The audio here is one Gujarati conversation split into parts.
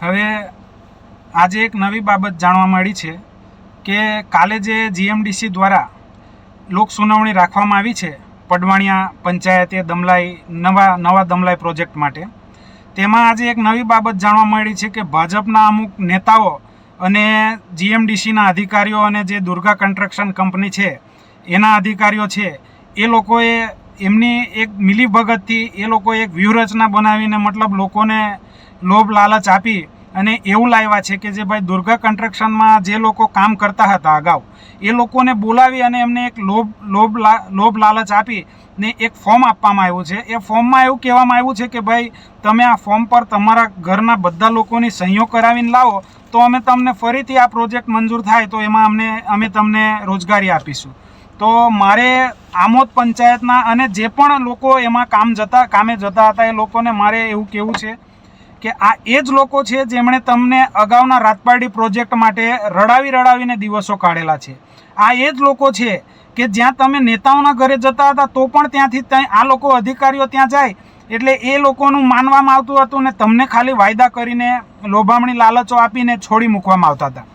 હવે આજે એક નવી બાબત જાણવા મળી છે કે કાલે જે જીએમડીસી દ્વારા લોક સુનાવણી રાખવામાં આવી છે પડવાણિયા પંચાયતે દમલાઈ, નવા નવા દમલાઈ પ્રોજેક્ટ માટે, તેમાં આજે એક નવી બાબત જાણવા મળી છે કે ભાજપના અમુક નેતાઓ અને જીએમડીસીના અધિકારીઓ અને જે દુર્ગા કન્સ્ટ્રક્શન કંપની છે, એના અધિકારીઓ છે, એ લોકોએ એમની એક મિલીભગતથી એ લોકો એક વ્યૂહરચના બનાવીને મતલબ લોકોને લોભ લાલચ આપી અને એવું લાવ્યા છે કે જે ભાઈ દુર્ગા કન્સ્ટ્રક્શનમાં જે લોકો કામ કરતા હતા અગાઉ, એ લોકોને બોલાવી અને એમને એક લોભ લોભ લોભ લાલચ આપી ને એક ફોર્મ આપવામાં આવ્યું છે. એ ફોર્મમાં એવું કહેવામાં આવ્યું છે કે ભાઈ, તમે આ ફોર્મ પર તમારા ઘરના બધા લોકોની સહીઓ કરાવીને લાવો, તો અમે તમને ફરીથી આ પ્રોજેક્ટ મંજૂર થાય, તો એમાં અમને, અમે તમને રોજગારી આપીશું. તો મારે આમોદ પંચાયતના અને જે પણ લોકો એમાં કામ જતા, કામે જતા હતા, એ લોકોને મારે એવું કહેવું છે કે આ એ જ લોકો છે જેમણે તમને અગાઉના રાતપારડી પ્રોજેક્ટ માટે રડાવી રડાવીને દિવસો કાઢેલા છે. આ એ જ લોકો છે કે જ્યાં તમે નેતાઓના ઘરે જતા હતા, તો પણ ત્યાંથી ત્યાં આ લોકો અધિકારીઓ ત્યાં જાય એટલે એ લોકોનું માનવામાં આવતું હતું ને તમને ખાલી વાયદા કરીને લોભામણી લાલચો આપીને છોડી મૂકવામાં આવતા હતા.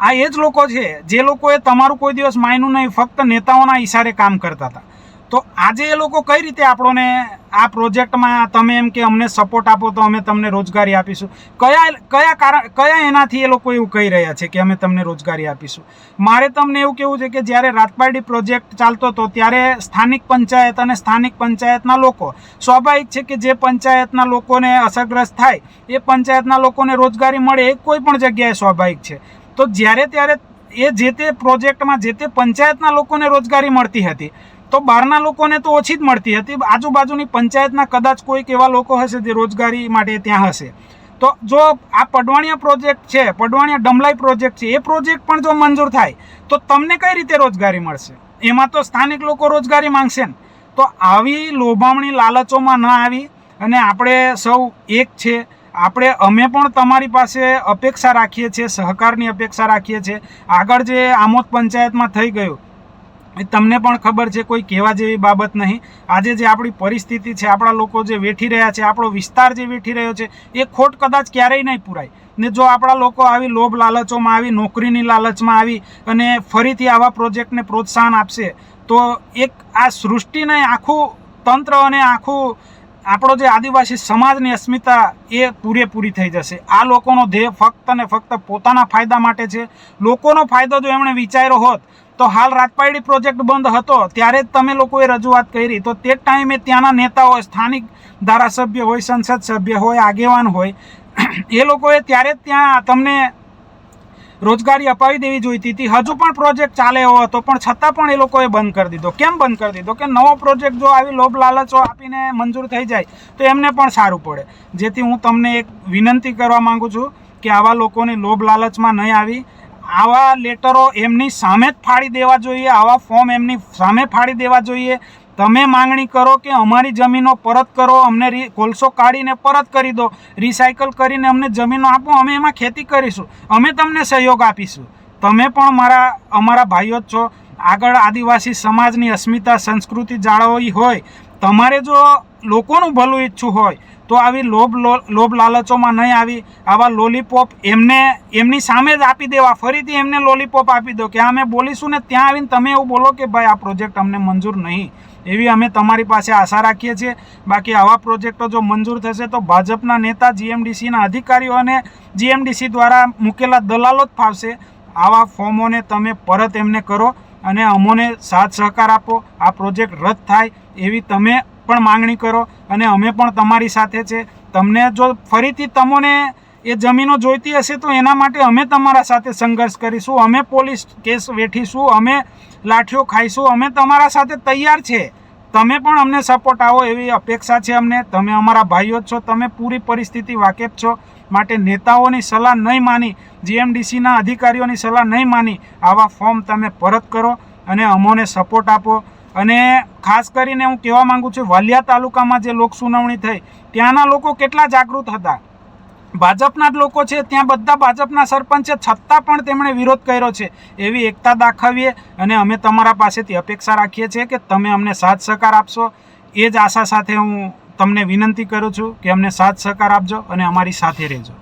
આ એ જ લોકો છે, જે લોકોએ તમારું કોઈ દિવસ માયનું નહીં, ફક્ત નેતાઓના ઇશારે કામ કરતા હતા. તો આજે એ લોકો કઈ રીતે આપણોને આ પ્રોજેક્ટમાં તમે એમ કે અમને સપોર્ટ આપો તો અમે તમને રોજગારી આપીશું? કયા કયા કારણ, કયા એનાથી એ લોકો એવું કહી રહ્યા છે કે અમે તમને રોજગારી આપીશું? મારે તમને એવું કહેવું છે કે જ્યારે રાતપારડી પ્રોજેક્ટ ચાલતો હતો, ત્યારે સ્થાનિક પંચાયત અને સ્થાનિક પંચાયતના લોકો, સ્વાભાવિક છે કે જે પંચાયતના લોકોને અસરગ્રસ્ત થાય, એ પંચાયતના લોકોને રોજગારી મળે એ કોઈ પણ જગ્યાએ સ્વાભાવિક છે. તો જ્યારે ત્યારે એ જે તે પ્રોજેક્ટમાં જે તે પંચાયતના લોકોને રોજગારી મળતી હતી, તો બહારના લોકોને તો ઓછી જ મળતી હતી. આજુબાજુની પંચાયતના કદાચ કોઈક એવા લોકો હશે જે રોજગારી માટે ત્યાં હશે. તો જો આ પડવાણિયા પ્રોજેક્ટ છે, પડવાણિયા ડમલાઈ પ્રોજેક્ટ છે, એ પ્રોજેક્ટ પણ જો મંજૂર થાય, તો તમને કઈ રીતે રોજગારી મળશે? એમાં તો સ્થાનિક લોકો રોજગારી માંગશે ને. તો આવી લોભામણી લાલચોમાં ન આવી અને આપણે સૌ એક છે. આપણે અમે પણ તમારી પાસે અપેક્ષા રાખીએ છીએ, સહકારની અપેક્ષા રાખીએ છીએ. આગળ જે આમોદ પંચાયતમાં થઈ ગયું તમને પણ ખબર છે, કોઈ કહેવા જેવી બાબત નહીં. આજે જે આપણી પરિસ્થિતિ છે, આપણા લોકો જે વેઠી રહ્યા છે, આપણો વિસ્તાર જે વેઠી રહ્યો છે, એ ખોટ કદાચ ક્યારેય નહીં પૂરાય. ને જો આપણા લોકો આવી લોભ લાલચોમાં આવી, નોકરીની લાલચમાં આવી અને ફરીથી આવા પ્રોજેક્ટને પ્રોત્સાહન આપશે, તો એક આ સૃષ્ટિને આખું તંત્ર અને આખું આપણો જે આદિવાસી સમાજની અસ્મિતા એ પૂરેપૂરી થઈ જશે. આ લોકોનો ધ્યેય ફક્ત ને ફક્ત પોતાના ફાયદા માટે છે. લોકોનો ફાયદો જો એમણે વિચાર્યો હોત, તો હાલ રાતપાયડી પ્રોજેક્ટ બંધ હતો, ત્યારે જ તમે લોકોએ રજૂઆત કરી. તો તે ટાઈમે ત્યાંના નેતાઓ, સ્થાનિક ધારાસભ્ય હોય, સંસદ સભ્ય હોય, આગેવાન હોય, એ લોકોએ ત્યારે જ ત્યાં તમને રોજગારી અપાવી દેવી જોઈતી હતી. હજુ પણ પ્રોજેક્ટ ચાલે એવો હતો, પણ છતાં પણ એ લોકોએ બંધ કરી દીધો. કેમ બંધ કરી દીધો? કે નવો પ્રોજેક્ટ જો આવી લોભ લાલચો આપીને મંજૂર થઈ જાય, તો એમને પણ સારું પડે. જેથી હું તમને એક વિનંતી કરવા માંગુ છું કે આવા લોકોની લોભ લાલચમાં નહીં આવી. આવા લેટરો એમની સામે જ ફાડી દેવા જોઈએ, આવા ફોર્મ એમની સામે ફાડી દેવા જોઈએ. તમે માંગણી કરો કે અમારી જમીનો પરત કરો, અમને રી, કોલસો કાઢીને પરત કરી દો રિસાયકલ કરીને અમને જમીનો આપો, અમે એમાં ખેતી કરીશું, અમે તમને સહયોગ આપીશું. તમે પણ મારા, અમારા ભાઈઓ જ છો. આગળ આદિવાસી સમાજની અસ્મિતા સંસ્કૃતિ જાળવવી હોય, તમારે જો લોકોનું ભલું ઈચ્છું હોય, તો આવી લોભ લોભ લાલચોમાં નહીં આવી. આવા લોલીપોપ એમને, એમની સામે જ આપી દેવા. ફરીથી એમને લોલીપોપ આપી દો કે અમે બોલીશું ને ત્યાં આવીને તમે એવું બોલો કે ભાઈ, આ પ્રોજેક્ટ અમને મંજૂર નહીં. એવી અમે તમારી પાસે આશા રાખીએ છીએ. બાકી આવા પ્રોજેક્ટો જો મંજૂર થશે તો ભાજપના નેતા, જીએમડીસીના અધિકારીઓ અને જીએમડીસી દ્વારા મૂકેલા દલાલો જ ફાવશે. આવા ફોર્મોને તમે પરત એમને કરો અને અમોને સાથ સહકાર આપો. આ પ્રોજેક્ટ રદ થાય એવી તમે પણ માંગણી કરો અને અમે પણ તમારી સાથે છે. તમને જો ફરીથી તમને એ જમીનો જોઈતી હશે તો એના માટે અમે તમારા સાથે સંઘર્ષ કરીશું. અમે પોલીસ કેસ વેઠીશું, અમે લાઠીઓ ખાઈશું. અમે તમારા સાથે તૈયાર છે. તમે પણ અમને સપોર્ટ આવો એવી અપેક્ષા છે અમને. તમે અમારા ભાઈઓ જ છો, તમે પૂરી પરિસ્થિતિ વાકેફ છો. માટે નેતાઓની સલાહ નહીં માની જીએમડીસીના અધિકારીઓની સલાહ નહીં માની, આવા ફોર્મ તમે પરત કરો અને અમોને સપોર્ટ આપો. અને ખાસ કરીને હું કહેવા માંગુ છું, વાલિયા તાલુકામાં જે લોક સુનાવણી થઈ, ત્યાંના લોકો કેટલા જાગૃત હતા? ભાજપના જ લોકો છે, ત્યાં બધા ભાજપના સરપંચ છે, છતાં પણ તેમણે વિરોધ કર્યો છે. એવી એકતા દાખવીએ અને અમે તમારા પાસેથી અપેક્ષા રાખીએ છીએ કે તમે અમને સાથ સહકાર આપશો. એ જ આશા સાથે હું તમને વિનંતી કરું છું કે અમને સાથ સહકાર આપજો અને અમારી સાથે રહેજો.